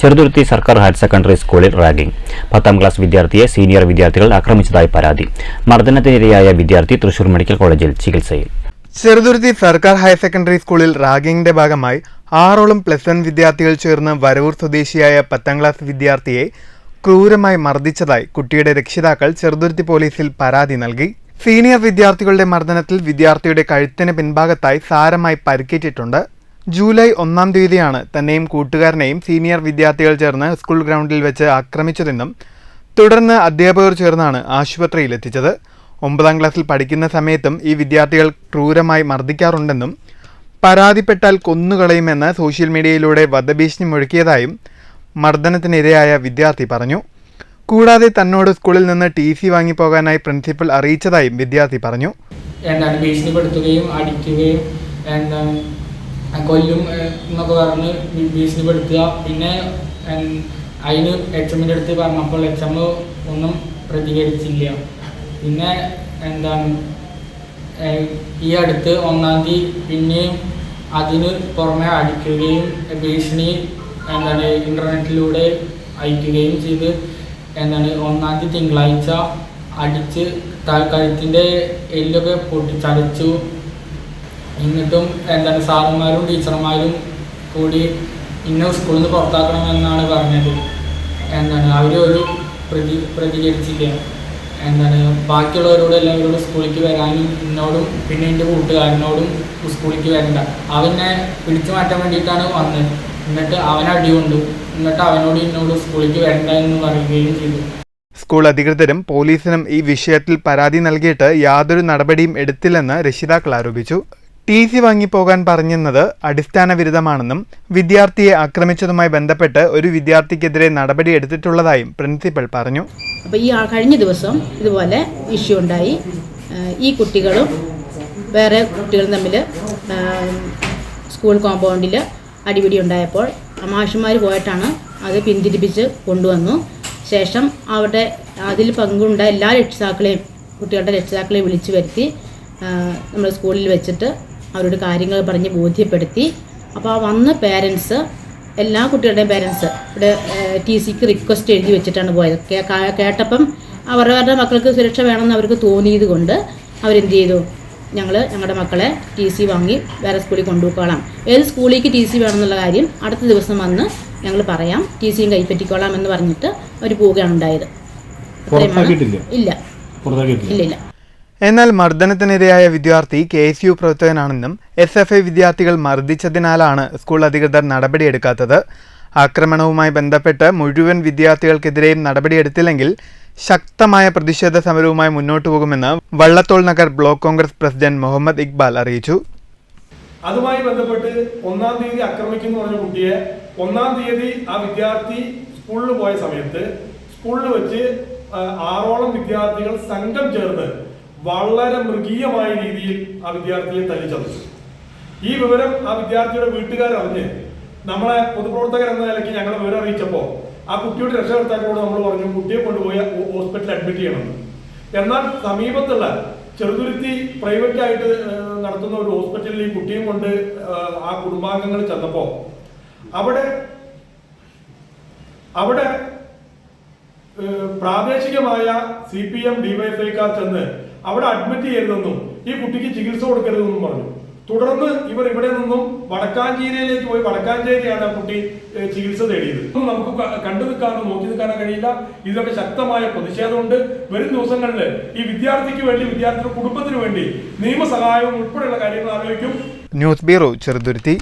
ചെറുതുരുത്തി സർക്കാർ higher secondary സ്കൂളിൽ ragging. പത്താം ക്ലാസ് വിദ്യാർത്ഥിയെ സീനിയർ വിദ്യാർത്ഥികൾ ആക്രമിച്ചതായി പരാതി. മർദ്ദനത്തിനിരയായ വിദ്യാർത്ഥി തൃശൂർ മെഡിക്കൽ കോളേജിൽ ചികിത്സയിൽ. ചെറുതുരുത്തി സർക്കാർ ഹയർ സെക്കൻഡറി സ്കൂളിൽ റാഗിംഗിന്റെ ഭാഗമായി ആറോളം പ്ലസ് വൺ വിദ്യാർത്ഥികൾ ചേർന്ന് വരവൂർ സ്വദേശിയായ പത്താം ക്ലാസ് വിദ്യാർത്ഥിയെ ക്രൂരമായി മർദ്ദിച്ചതായി കുട്ടിയുടെ രക്ഷിതാക്കൾ ചെറുതുരുത്തി പോലീസിൽ പരാതി നൽകി. സീനിയർ വിദ്യാർത്ഥികളുടെ മർദ്ദനത്തിൽ വിദ്യാർത്ഥിയുടെ കഴുത്തിന് പിൻഭാഗത്തായി സാരമായി പരിക്കേറ്റിട്ടുണ്ട്. ജൂലൈ ഒന്നാം തീയതിയാണ് തന്നെയും കൂട്ടുകാരനെയും സീനിയർ വിദ്യാർത്ഥികൾ ചേർന്ന് സ്കൂൾ ഗ്രൗണ്ടിൽ വെച്ച് ആക്രമിച്ചതെന്നും തുടർന്ന് അധ്യാപകർ ചേർന്നാണ് ആശുപത്രിയിൽ എത്തിച്ചത്. ഒമ്പതാം ക്ലാസ്സിൽ പഠിക്കുന്ന സമയത്തും ഈ വിദ്യാർത്ഥികൾ ക്രൂരമായി മർദ്ദിക്കാറുണ്ടെന്നും പരാതിപ്പെട്ടാൽ കൊന്നുകളയുമെന്ന് സോഷ്യൽ മീഡിയയിലൂടെ വധഭീഷണി മുഴക്കിയതായും മർദ്ദനത്തിനിരയായ വിദ്യാർത്ഥി പറഞ്ഞു. കൂടാതെ തന്നോട് സ്കൂളിൽ നിന്ന് ടി സി വാങ്ങിപ്പോകാനായി പ്രിൻസിപ്പൽ അറിയിച്ചതായും വിദ്യാർത്ഥി പറഞ്ഞു. ഭീഷണിപ്പെടുത്തുകയും അടിക്കുകയും കൊല്ലും എന്നൊക്കെ പറഞ്ഞ് ഭീഷണി പെടുത്തുക പിന്നെ അതിന് എച്ച് എമ്മിന്റെ അടുത്ത് പറഞ്ഞപ്പോൾ എച്ച് എം ഒന്നും പ്രതികരിച്ചില്ല. പിന്നെ എന്താണ് ഈ അടുത്ത് ഒന്നാം തീയതി പിന്നെയും അതിന് പുറമെ അടിക്കുകയും ഭീഷണി എന്താണ് ഇന്റർനെറ്റിലൂടെ അയക്കുകയും ചെയ്ത് എന്താണ് ഒന്നാം തീയതി തിങ്കളാഴ്ച അടിച്ച് കഴുത്തിന്റെ എല്ലൊക്കെ പൊട്ടിച്ചടച്ചു എന്നിട്ടും എന്താണ് സാറുമാരും ടീച്ചർമാരും കൂടി ഇന്ന സ്കൂളിൽ നിന്ന് പുറത്താക്കണമെന്നാണ് പറഞ്ഞത്. എന്താണ് അവർ ഒരു പ്രതി പ്രതികരിച്ചില്ല എന്താണ് ബാക്കിയുള്ളവരോട് എല്ലാവരോടും സ്കൂളിലേക്ക് വരാനും എന്നോടും പിന്നെ എന്റെ കൂട്ടുകാരനോടും സ്കൂളിലേക്ക് വരണ്ട. അവനെ പിടിച്ചു മാറ്റാൻ വേണ്ടിയിട്ടാണ് വന്നത്. എന്നിട്ട് അവൻ അടിയുണ്ട്. എന്നിട്ട് അവനോട് എന്നോട് സ്കൂളിലേക്ക് വരണ്ട എന്ന് പറയുകയും ചെയ്തു. സ്കൂൾ അധികൃതരും പോലീസിനും ഈ വിഷയത്തിൽ പരാതി നൽകിയിട്ട് യാതൊരു നടപടിയും എടുത്തില്ലെന്ന് രക്ഷിതാക്കൾ ആരോപിച്ചു. ടി സി വാങ്ങിപ്പോകാൻ പറഞ്ഞെന്നത് അടിസ്ഥാന വിരുദ്ധമാണെന്നും വിദ്യാർത്ഥിയെ ആക്രമിച്ചതുമായി ബന്ധപ്പെട്ട് ഒരു വിദ്യാർത്ഥിക്കെതിരെ നടപടി എടുത്തിട്ടുള്ളതായും പ്രിൻസിപ്പൽ പറഞ്ഞു. അപ്പോൾ ഈ കഴിഞ്ഞ ദിവസം ഇതുപോലെ ഇഷ്യൂ ഉണ്ടായി. ഈ കുട്ടികളും വേറെ കുട്ടികളും തമ്മിൽ സ്കൂൾ കോമ്പൗണ്ടിൽ അടിപിടി ഉണ്ടായപ്പോൾ മാഷുമാർ പോയിട്ടാണ് അത് പിന്തിരിപ്പിച്ച് കൊണ്ടുവന്നു. ശേഷം അവിടെ അതിൽ പങ്കുണ്ട എല്ലാ രക്ഷിതാക്കളെയും കുട്ടികളുടെ രക്ഷിതാക്കളെ വിളിച്ചു വരുത്തി നമ്മുടെ സ്കൂളിൽ വെച്ചിട്ട് അവരോട് കാര്യങ്ങൾ പറഞ്ഞ് ബോധ്യപ്പെടുത്തി. അപ്പോൾ ആ വന്ന പേരൻസ് എല്ലാ കുട്ടികളുടെയും പേരൻസ് ഇവിടെ ടി സിക്ക് റിക്വസ്റ്റ് എഴുതി വെച്ചിട്ടാണ് പോയത്. കേട്ടപ്പം അവരവരുടെ മക്കൾക്ക് സുരക്ഷ വേണമെന്ന് അവർക്ക് തോന്നിയത് കൊണ്ട് അവരെന്ത് ചെയ്തു? ഞങ്ങൾ ഞങ്ങളുടെ മക്കളെ ടി സി വാങ്ങി വേറെ സ്കൂളിൽ കൊണ്ടുപോയിക്കോളാം. ഏത് സ്കൂളിലേക്ക് ടി സി വേണമെന്നുള്ള കാര്യം അടുത്ത ദിവസം വന്ന് ഞങ്ങൾ പറയാം. ടി സിയും കൈപ്പറ്റിക്കോളാം എന്ന് പറഞ്ഞിട്ട് അവർ പോവുകയാണ് ഉണ്ടായത്. ഇല്ല. ഇല്ല ഇല്ല. എന്നാൽ മർദ്ദനത്തിനിരയായ വിദ്യാർത്ഥി കെ എസ് യു പ്രവർത്തകനാണെന്നും എസ് എഫ് ഐ വിദ്യാർത്ഥികൾ മർദ്ദിച്ചതിനാലാണ് സ്കൂൾ അധികൃതർ നടപടിയെടുക്കാത്തത്. ആക്രമണവുമായി ബന്ധപ്പെട്ട് മുഴുവൻ വിദ്യാർത്ഥികൾക്കെതിരെയും നടപടിയെടുത്തില്ലെങ്കിൽ ശക്തമായ പ്രതിഷേധ സമരവുമായി മുന്നോട്ടു പോകുമെന്ന് വള്ളത്തോൾ നഗർ ബ്ലോക്ക് കോൺഗ്രസ് പ്രസിഡന്റ് മുഹമ്മദ് ഇക്ബാൽ അറിയിച്ചു. അതുമായി ബന്ധപ്പെട്ട് ഒന്നാം തീയതി ആക്രമിക്കുന്നു പറഞ്ഞ കുട്ടിയെ ഒന്നാം തീയതി ആ വിദ്യാർത്ഥി സ്കൂളിൽ പോയ സമയത്ത് സ്കൂളിൽ വെച്ച് ആറോളം വിദ്യാർത്ഥികൾ സംഘം ചേർന്ന് വളരെ മൃഗീയമായ രീതിയിൽ ആ വിദ്യാർത്ഥിയെ തല്ലിച്ചതച്ചു ഈ വിവരം ആ വിദ്യാർത്ഥിയുടെ വീട്ടുകാർ അറിഞ്ഞ് നമ്മളെ പൊതുപ്രവർത്തകർ എന്ന നിലയ്ക്ക് ഞങ്ങൾ വിവരം അറിയിച്ചപ്പോൾ ആ കുട്ടിയുടെ രക്ഷകർത്താക്കളോട് നമ്മൾ പറഞ്ഞു കുട്ടിയെ കൊണ്ടുപോയി ഹോസ്പിറ്റലിൽ അഡ്മിറ്റ് ചെയ്യണം. എന്നാൽ സമീപത്തുള്ള ചെറുതുരുത്തി പ്രൈവറ്റ് ആയിട്ട് നടത്തുന്ന ഒരു ഹോസ്പിറ്റലിൽ ഈ കുട്ടിയും കൊണ്ട് ആ കുടുംബാംഗങ്ങൾ ചെന്നപ്പോ അവിടെ അവിടെ പ്രാദേശികമായ സി പി എം ഡിവൈഎഫ്ഐക്കാർ ചെന്ന് അവിടെ അഡ്മിറ്റ് ചെയ്യരുതെന്നും ഈ കുട്ടിക്ക് ചികിത്സ കൊടുക്കരുതെന്നും പറഞ്ഞു. തുടർന്ന് ഇവർ ഇവിടെ നിന്നും വടക്കാഞ്ചേരിയിലേക്ക് പോയി വടക്കാഞ്ചേരിയാണ് ആ കുട്ടി ചികിത്സ തേടിയത്. നമുക്ക് കണ്ടു നിൽക്കാനോ നോക്കി നിൽക്കാനോ കഴിയില്ല. ഇതിലൊക്കെ ശക്തമായ പ്രതിഷേധമുണ്ട്. വരും ദിവസങ്ങളിൽ ഈ വിദ്യാർത്ഥിക്ക് വേണ്ടി വിദ്യാർത്ഥിയുടെ കുടുംബത്തിന് വേണ്ടി നിയമസഹായവും ഉൾപ്പെടെയുള്ള കാര്യങ്ങൾ ആലോചിക്കും. News bureau Cheruthuruthy.